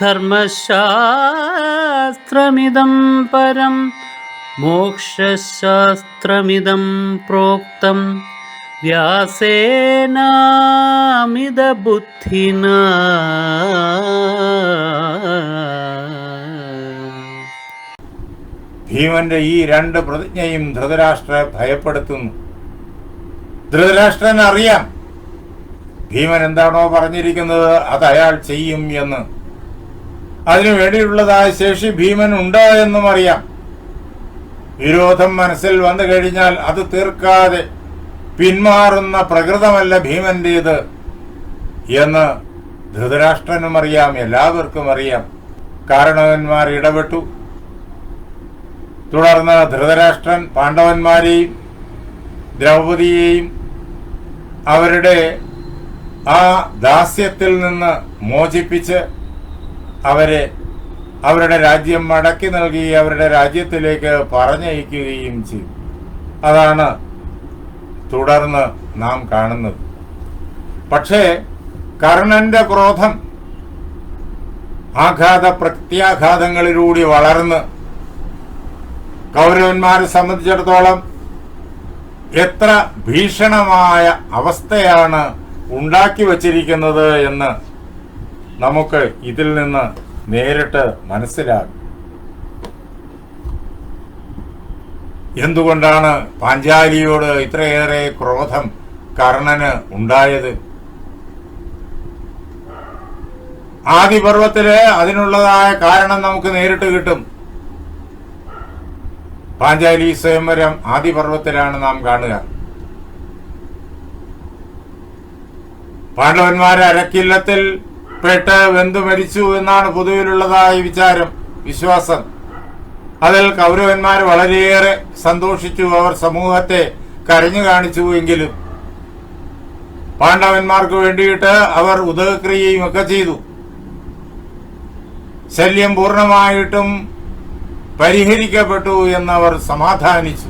ധർമ്മശാസ്ത്രമിദം പരം മോക്ഷശാസ്ത്രമിതം പ്രോക്തം. വ്യാസേനാമിതബുദ്ധിന. ഭീമന്റെ ഈ രണ്ട് പ്രതിജ്ഞയും ധൃതരാഷ്ട്ര ഭയപ്പെടുത്തുന്നു. ധൃതരാഷ്ട്രൻ അറിയാം ഭീമൻ എന്താണോ പറഞ്ഞിരിക്കുന്നത് അത് അയാൾ ചെയ്യും എന്ന്. അതിനു വേണ്ടിയുള്ളതായ ശേഷി ഭീമൻ ഉണ്ട് എന്നും അറിയാം. വിരോധം മനസ്സിൽ വന്നു കഴിഞ്ഞാൽ അത് തീർക്കാതെ പിന്മാറുന്ന പ്രകൃതമല്ല ഭീമന്റേത് എന്ന് ധൃതരാഷ്ട്രനും അറിയാം എല്ലാവർക്കും അറിയാം. കാരണവന്മാർ ഇടപെട്ടു. തുടർന്ന് ധൃതരാഷ്ട്രൻ പാണ്ഡവന്മാരെയും ദ്രൗപതിയെയും അവരുടെ ആ ദാസ്യത്തിൽ നിന്ന് മോചിപ്പിച്ച് അവരെ അവരുടെ രാജ്യം മടക്കി നൽകി അവരുടെ രാജ്യത്തിലേക്ക് പറഞ്ഞയക്കുകയും ചെയ്തു. അതാണ് തുടർന്ന് നാം കാണുന്നത്. പക്ഷേ കർണന്റെ ക്രോധം ആഘാത പ്രത്യാഘാതങ്ങളിലൂടെ വളർന്ന് കൗരവന്മാരെ സംബന്ധിച്ചിടത്തോളം എത്ര ഭീഷണമായ അവസ്ഥയാണ് ഉണ്ടാക്കി വച്ചിരിക്കുന്നത് എന്ന് നമുക്ക് ഇതിൽ നിന്ന് നേരിട്ട് മനസ്സിലാകും. എന്തുകൊണ്ടാണ് പാഞ്ചാലിയോട് ഇത്രയേറെ ക്രോധം കർണന് ഉണ്ടായത്? ആദിപർവത്തിൽ അതിനുള്ളതായ കാരണം നമുക്ക് നേരിട്ട് കിട്ടും. പാഞ്ചാലി സ്വയംവരം ആദിപർവത്തിലാണ് നാം കാണുക. പാണ്ഡവന്മാരെ അരക്കില്ലത്തിൽ പെട്ട് വെന്തു മരിച്ചു എന്നാണ് പൊതുവിലുള്ളതായ വിചാരം വിശ്വാസം. അതിൽ കൗരവന്മാർ വളരെയേറെ സന്തോഷിച്ചു. അവർ സമൂഹത്തെ കരഞ്ഞു കാണിച്ചു എങ്കിലും പാണ്ഡവന്മാർക്ക് വേണ്ടിയിട്ട് അവർ ഉദകക്രിയയും ഒക്കെ ചെയ്തു. ശല്യം പൂർണമായിട്ടും പരിഹരിക്കപ്പെട്ടു എന്നവർ സമാധാനിച്ചു.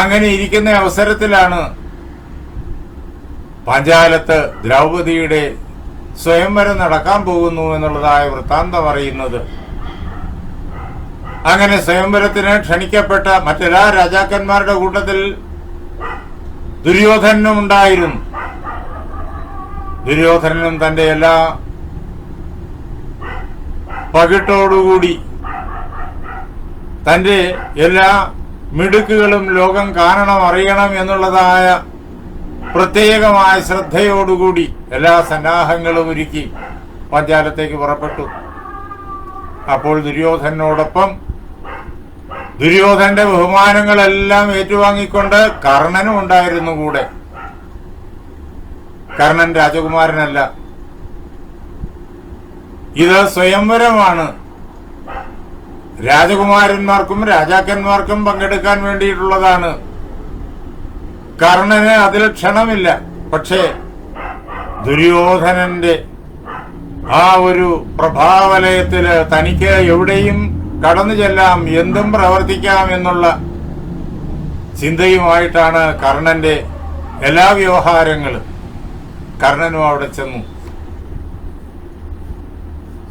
അങ്ങനെ ഇരിക്കുന്ന അവസരത്തിലാണ് പാഞ്ചാലത്ത് ദ്രൗപതിയുടെ സ്വയംവരം നടക്കാൻ പോകുന്നു എന്നുള്ളതായ വൃത്താന്തം അറിയുന്നത്. അങ്ങനെ സ്വയംവരത്തിന് ക്ഷണിക്കപ്പെട്ട മറ്റെല്ലാ രാജാക്കന്മാരുടെ കൂട്ടത്തിൽ ദുര്യോധനനും ഉണ്ടായിരുന്നു. ദുര്യോധനനും തന്റെ എല്ലാ പകിട്ടോടുകൂടി തന്റെ എല്ലാ മിടുക്കുകളും ലോകം കാണണം അറിയണം എന്നുള്ളതായ പ്രത്യേകമായ ശ്രദ്ധയോടുകൂടി എല്ലാ സന്നാഹങ്ങളും ഒരുക്കി പാഞ്ചാലത്തേക്ക് പുറപ്പെട്ടു. അപ്പോൾ ദുര്യോധനോടൊപ്പം ദുര്യോധന്റെ ബഹുമാനങ്ങളെല്ലാം ഏറ്റുവാങ്ങിക്കൊണ്ട് കർണനും ഉണ്ടായിരുന്നു കൂടെ. കർണൻ രാജകുമാരനല്ല. ഇത് സ്വയംവരമാണ്. രാജകുമാരന്മാർക്കും രാജാക്കന്മാർക്കും പങ്കെടുക്കാൻ വേണ്ടിയിട്ടുള്ളതാണ്. കർണന് അതിൽ ക്ഷണമില്ല. പക്ഷേ ദുര്യോധനന്റെ ആ ഒരു പ്രഭാവലയത്തിൽ തനിക്ക് എവിടെയും കടന്നു ചെല്ലാം എന്തും പ്രവർത്തിക്കാം എന്നുള്ള ചിന്തയുമായിട്ടാണ് കർണന്റെ എല്ലാ വ്യവഹാരങ്ങളും. കർണനും അവിടെ ചെന്നു.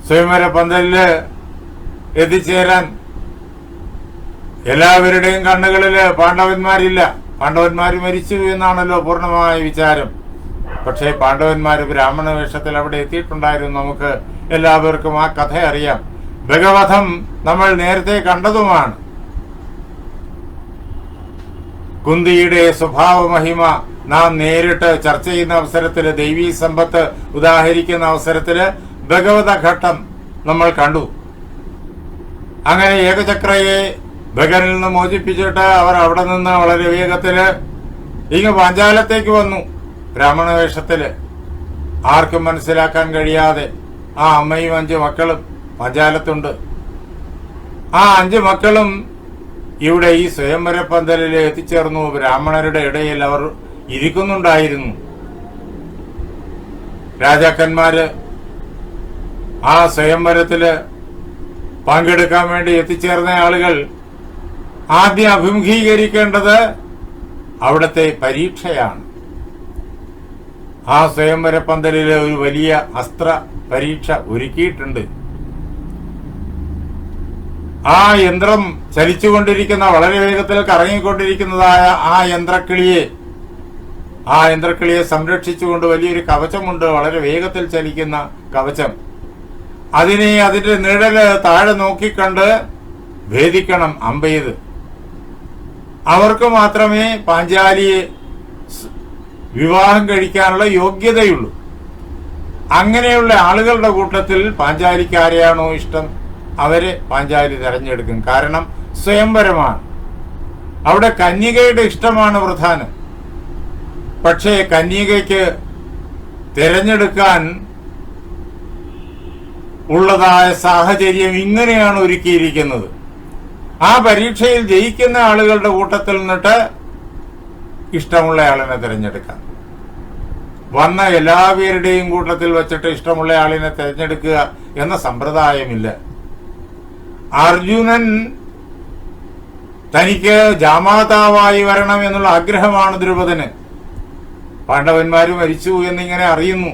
സ്വയംവര പന്തലിൽ എത്തിച്ചേരാൻ എല്ലാവരുടെയും കണ്ണുകളിൽ പാണ്ഡവന്മാരില്ല. പാണ്ഡവന്മാർ മരിച്ചു എന്നാണല്ലോ പൂർണമായ വിചാരം. പക്ഷേ പാണ്ഡവന്മാർ ബ്രാഹ്മണ വേഷത്തിൽ അവിടെ എത്തിയിട്ടുണ്ടായിരുന്നു. നമുക്ക് എല്ലാവർക്കും ആ കഥ അറിയാം. ഭഗവധം നമ്മൾ നേരത്തെ കണ്ടതുമാണ്. കുന്തിയുടെ സ്വഭാവമഹിമ നാം നേരിട്ട് ചർച്ച ചെയ്യുന്ന അവസരത്തിൽ ദൈവീ സമ്പത്ത് ഉദാഹരിക്കുന്ന അവസരത്തിൽ ഭഗവത ഘട്ടം നമ്മൾ കണ്ടു. അങ്ങനെ ഏകചക്രയെ ഭഗനിൽ നിന്ന് മോചിപ്പിച്ചിട്ട് അവർ അവിടെ നിന്ന് വളരെ വേഗത്തിൽ ഇങ്ങ് പാഞ്ചാലത്തേക്ക് വന്നു ബ്രാഹ്മണ വേഷത്തിൽ. ആർക്കും മനസ്സിലാക്കാൻ കഴിയാതെ ആ അമ്മയും അഞ്ചു മക്കളും പഞ്ചാലത്തുണ്ട്. ആ അഞ്ച് മക്കളും ഇവിടെ ഈ സ്വയംവര പന്തലിൽ എത്തിച്ചേർന്നു. ബ്രാഹ്മണരുടെ ഇടയിൽ അവർ ഇരിക്കുന്നുണ്ടായിരുന്നു. രാജാക്കന്മാര് ആ സ്വയംവരത്തിൽ പങ്കെടുക്കാൻ വേണ്ടി എത്തിച്ചേർന്ന ആളുകൾ ആദ്യം അഭിമുഖീകരിക്കേണ്ടത് അവിടുത്തെ പരീക്ഷയാണ്. ആ സ്വയംവര പന്തലിലെ ഒരു വലിയ അസ്ത്ര പരീക്ഷ ഒരുക്കിയിട്ടുണ്ട്. ആ യന്ത്രം ചലിച്ചുകൊണ്ടിരിക്കുന്ന വളരെ വേഗത്തിൽ കറങ്ങിക്കൊണ്ടിരിക്കുന്നതായ ആ യന്ത്രക്കിളിയെ ആ യന്ത്രക്കിളിയെ സംരക്ഷിച്ചുകൊണ്ട് വലിയൊരു കവചമുണ്ട് വളരെ വേഗത്തിൽ ചലിക്കുന്ന കവചം. അതിനെ അതിന്റെ നിഴൽ താഴെ നോക്കിക്കണ്ട് ഭേദിക്കണം അമ്പെയ്ത്. അവർക്ക് മാത്രമേ പാഞ്ചാലിയെ വിവാഹം കഴിക്കാനുള്ള യോഗ്യതയുള്ളൂ. അങ്ങനെയുള്ള ആളുകളുടെ കൂട്ടത്തിൽ പാഞ്ചാലിക്ക് ആരെയാണോ ഇഷ്ടം അവരെ പാഞ്ചാലി തെരഞ്ഞെടുക്കും. കാരണം സ്വയംവരമാണ്. അവിടെ കന്യകയുടെ ഇഷ്ടമാണ് പ്രധാനം. പക്ഷേ കന്യകയ്ക്ക് തിരഞ്ഞെടുക്കാൻ ഉള്ളതായ സാഹചര്യം ഇങ്ങനെയാണ് ഒരുക്കിയിരിക്കുന്നത്. ആ പരീക്ഷയിൽ ജയിക്കുന്ന ആളുകളുടെ കൂട്ടത്തിൽ നിന്നിട്ട് ഇഷ്ടമുള്ള ആളിനെ തിരഞ്ഞെടുക്കാം. വന്ന എല്ലാവരുടെയും കൂട്ടത്തിൽ വെച്ചിട്ട് ഇഷ്ടമുള്ള ആളിനെ തിരഞ്ഞെടുക്കുക എന്ന സമ്പ്രദായമില്ല. അർജുനൻ തനിക്ക് ജാമാതാവായി വരണം എന്നുള്ള ആഗ്രഹമാണ് ദ്രുപദന്. പാണ്ഡവന്മാര് മരിച്ചു എന്നിങ്ങനെ അറിയുന്നു.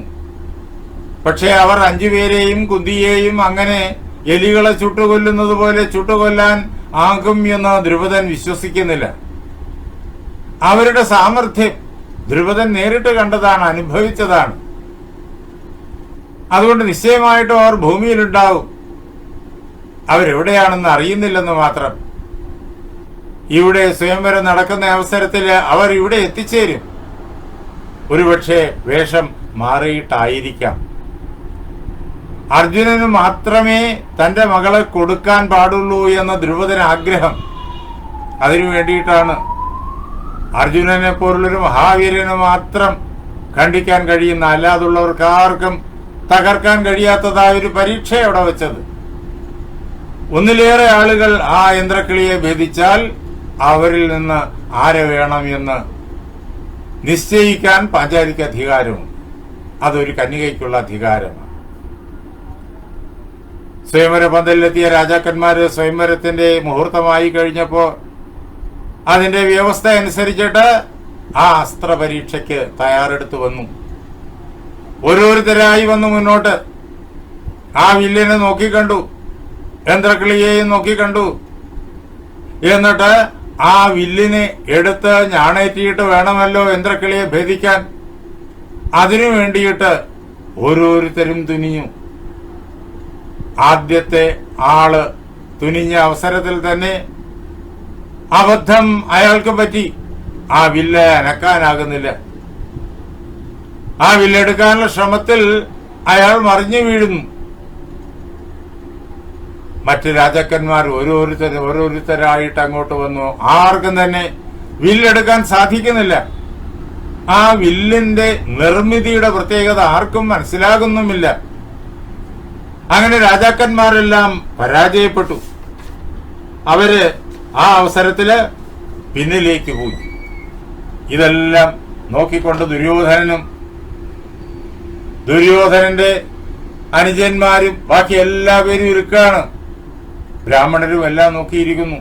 പക്ഷേ അവർ അഞ്ചുപേരെയും കുന്തിയെയും അങ്ങനെ എലികളെ ചുട്ടുകൊല്ലുന്നത് പോലെ ചുട്ടുകൊല്ലാൻ ആകും എന്ന് ദ്രുപദൻ വിശ്വസിക്കുന്നില്ല. അവരുടെ സാമർഥ്യം ദ്രുപദൻ നേരിട്ട് കണ്ടതാണ് അനുഭവിച്ചതാണ്. അതുകൊണ്ട് നിശ്ചയമായിട്ടും അവർ ഭൂമിയിലുണ്ടാവും. അവരെവിടെയാണെന്ന് അറിയുന്നില്ലെന്ന് മാത്രം. ഇവിടെ സ്വയംവരം നടക്കുന്ന അവസരത്തിൽ അവർ ഇവിടെ എത്തിച്ചേരും. ഒരുപക്ഷെ വേഷം മാറിയിട്ടായിരിക്കാം. അർജുനന് മാത്രമേ തന്റെ മകളെ കൊടുക്കാൻ പാടുള്ളൂ എന്ന ധ്രുവദന ആഗ്രഹം അതിനു വേണ്ടിയിട്ടാണ് അർജുനനെ പോലുള്ളൊരു മഹാവീരന് മാത്രം ഖണ്ഡിക്കാൻ കഴിയുന്ന അല്ലാതുള്ളവർക്ക് ആർക്കും തകർക്കാൻ കഴിയാത്തതായ ഒരു പരീക്ഷ അവിടെ വെച്ചത്. ഒന്നിലേറെ ആളുകൾ ആ യന്ത്രക്കിളിയെ ഭേദിച്ചാൽ അവരിൽ നിന്ന് ആരെ വേണം എന്ന് നിശ്ചയിക്കാൻ പാഞ്ചാലിക്ക് അധികാരമുണ്ട്. അതൊരു കന്യകയ്ക്കുള്ള അധികാരമാണ്. സ്വയംവര പന്തലിലെത്തിയ രാജാക്കന്മാര് സ്വയംവരത്തിന്റെ മുഹൂർത്തമായി കഴിഞ്ഞപ്പോ അതിന്റെ വ്യവസ്ഥ അനുസരിച്ചിട്ട് ആ അസ്ത്ര പരീക്ഷയ്ക്ക് തയ്യാറെടുത്ത് വന്നു. ഓരോരുത്തരായി വന്നു മുന്നോട്ട്. ആ വില്ലിനെ നോക്കിക്കണ്ടു യന്ത്രക്കിളിയെയും നോക്കിക്കണ്ടു എന്നിട്ട് ആ വില്ലിനെ എടുത്ത് ഞാണേറ്റിയിട്ട് വേണമല്ലോ യന്ത്രക്കിളിയെ ഭേദിക്കാൻ. അതിനു വേണ്ടിയിട്ട് ഓരോരുത്തരും തുനിഞ്ഞു. ആദ്യത്തെ ആൾ തുനിഞ്ഞ അവസരത്തിൽ തന്നെ അബദ്ധം അയാൾക്ക് പറ്റി. ആ വില്ല് അനക്കാനാകുന്നില്ല. ആ വില്ലെടുക്കാനുള്ള ശ്രമത്തിൽ അയാൾ മറിഞ്ഞു വീഴുന്നു. മറ്റ് രാജാക്കന്മാർ ഓരോരുത്തർ ഓരോരുത്തരായിട്ട് അങ്ങോട്ട് വന്നു. ആർക്കും തന്നെ വില്ലെടുക്കാൻ സാധിക്കുന്നില്ല. ആ വില്ലിന്റെ നിർമ്മിതിയുടെ പ്രത്യേകത ആർക്കും മനസ്സിലാകുന്നുമില്ല. അങ്ങനെ രാജാക്കന്മാരെല്ലാം പരാജയപ്പെട്ടു. അവർ ആ അവസരത്തിൽ പിന്നിലേക്ക് പോയി. ഇതെല്ലാം നോക്കിക്കൊണ്ട് ദുര്യോധനനും ദുര്യോധനന്റെ അനുജന്മാരും ബാക്കി എല്ലാവരും ഇരിക്കാണ് ബ്രാഹ്മണരും എല്ലാം നോക്കിയിരിക്കുന്നു.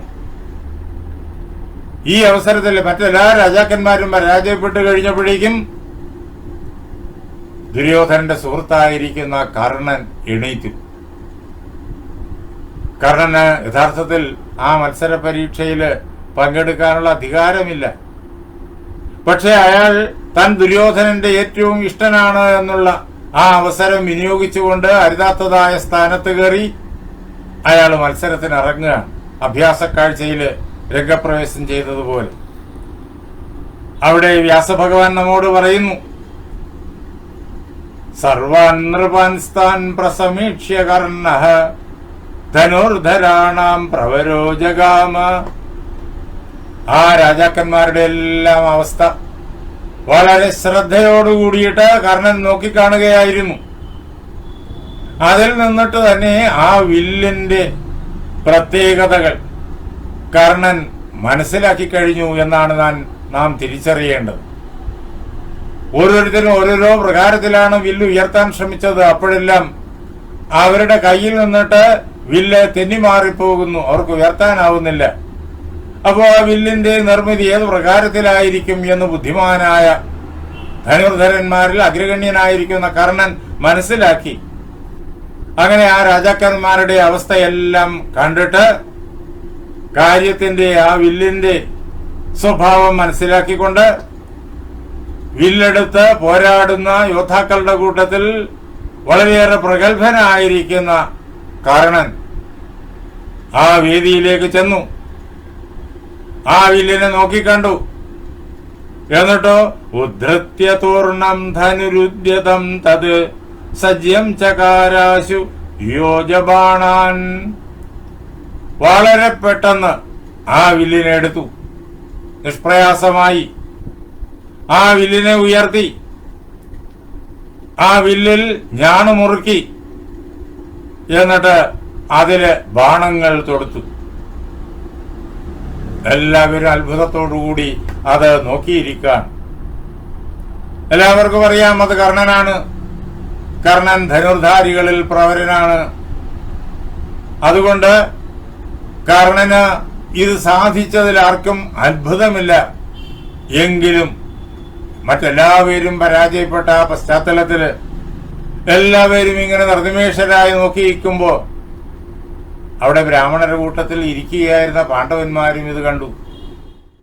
ഈ അവസരത്തിൽ മറ്റെല്ലാ രാജാക്കന്മാരും പരാജയപ്പെട്ട് കഴിഞ്ഞപ്പോഴേക്കും ദുര്യോധനന്റെ സുഹൃത്തായിരിക്കുന്ന കർണൻ എണീറ്റു. കർണന് യഥാർത്ഥത്തിൽ ആ മത്സര പരീക്ഷയിൽ പങ്കെടുക്കാനുള്ള അധികാരമില്ല. പക്ഷെ അയാൾ താൻ ദുര്യോധനന്റെ ഏറ്റവും ഇഷ്ടനാണ് എന്നുള്ള ആ അവസരം വിനിയോഗിച്ചുകൊണ്ട് അരുതാത്തതായ സ്ഥാനത്ത് കയറി അയാൾ മത്സരത്തിന് ഇറങ്ങുകയാണ് അഭ്യാസ കാഴ്ചയിൽ രംഗപ്രവേശം ചെയ്തതുപോലെ. അവിടെ വ്യാസഭഗവാൻ നമ്മോട് പറയുന്നു സർവാൻ പ്രസമീക്ഷ്യ കർണ. ധനുർധരാണാം പ്രവരോ ജഗാമ ആ രാജാക്കന്മാരുടെ എല്ലാം അവസ്ഥ വളരെ ശ്രദ്ധയോടുകൂടിയിട്ട് കർണൻ നോക്കിക്കാണുകയായിരുന്നു. അതിൽ നിന്നിട്ട് തന്നെ ആ വില്ലിന്റെ പ്രത്യേകതകൾ കർണൻ മനസ്സിലാക്കി കഴിഞ്ഞു എന്നാണ് നാം നാം തിരിച്ചറിയേണ്ടത്. ഓരോരുത്തരും ഓരോരോ പ്രകാരത്തിലാണ് വില്ല് ഉയർത്താൻ ശ്രമിച്ചത്. അപ്പോഴെല്ലാം അവരുടെ കയ്യിൽ നിന്നിട്ട് വില്ല് തെന്നിമാറിപ്പോകുന്നു അവർക്ക് ഉയർത്താനാവുന്നില്ല. അപ്പോൾ ആ വില്ലിന്റെ നിർമ്മിതി ഏത് പ്രകാരത്തിലായിരിക്കും എന്ന് ബുദ്ധിമാനായ ധനുർധരന്മാരിൽ അഗ്രഗണ്യനായിരിക്കുന്ന കർണൻ മനസ്സിലാക്കി. അങ്ങനെ ആ രാജാക്കന്മാരുടെ അവസ്ഥയെല്ലാം കണ്ടിട്ട് കാര്യത്തിന്റെ ആ വില്ലിന്റെ സ്വഭാവം മനസ്സിലാക്കിക്കൊണ്ട് വില്ലെടുത്ത് പോരാടുന്ന യോദ്ധാക്കളുടെ കൂട്ടത്തിൽ വളരെയേറെ പ്രഗത്ഭനായിരിക്കുന്ന കാരണൻ ആ വേദിയിലേക്ക് ചെന്നു. ആ വില്ലിനെ നോക്കിക്കണ്ടു. എന്നിട്ടോ ഉദ്ധൃത്യ തൂർണം ധനുരുദ്യതം തത് സജ്യം ചകാരാശു യോജബാണാൻ വളരെ പെട്ടെന്ന് ആ വില്ലിനെ എടുത്തു. നിഷ്പ്രയാസമായി ആ വില്ലിനെ ഉയർത്തി. ആ വില്ലിൽ ഞാണ് മുറുക്കി. എന്നിട്ട് അതിൽ ബാണങ്ങൾ തൊടുത്തു. എല്ലാവരും അത്ഭുതത്തോടുകൂടി അത് നോക്കിയിരിക്കാൻ എല്ലാവർക്കും അറിയാം അത് കർണനാണ്. കർണൻ ധനുർധാരികളിൽ പ്രവരനാണ്. അതുകൊണ്ട് കർണന് ഇത് സാധിച്ചതിൽ ആർക്കും അത്ഭുതമില്ല. എങ്കിലും മറ്റെല്ലാവരും പരാജയപ്പെട്ട ആ പശ്ചാത്തലത്തിൽ എല്ലാവരും ഇങ്ങനെ നിർനിമേഷരായി നോക്കിയിരിക്കുമ്പോ അവിടെ ബ്രാഹ്മണരുടെ കൂട്ടത്തിൽ ഇരിക്കുകയായിരുന്ന പാണ്ഡവന്മാരും ഇത് കണ്ടു.